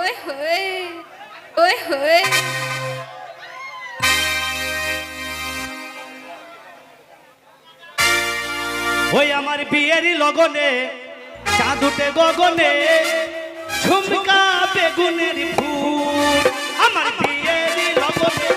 ওই হই ওই হই ওই আমার বিয়ের লগনে চাঁদ উঠে গগনে, ঝুমকা বেগুনের ফুল। আমার বিয়ের লগনে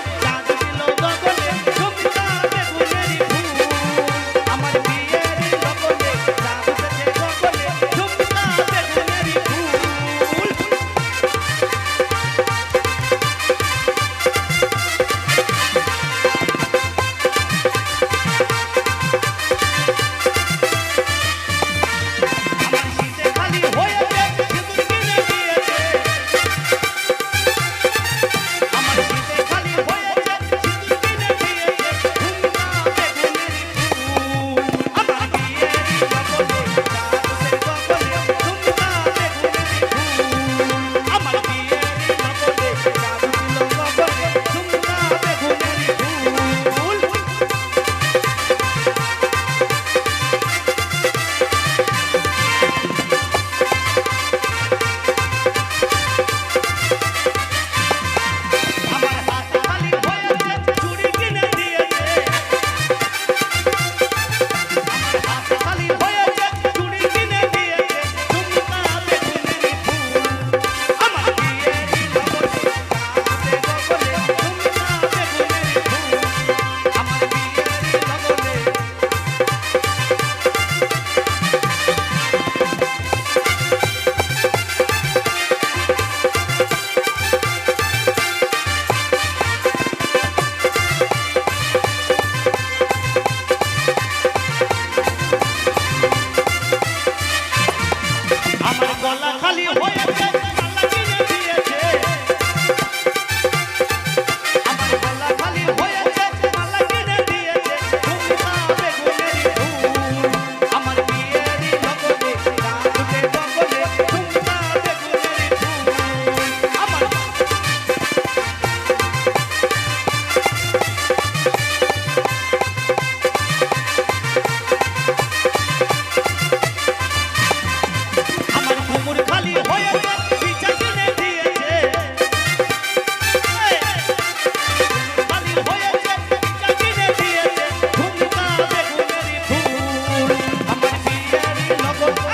con... ¡Ah!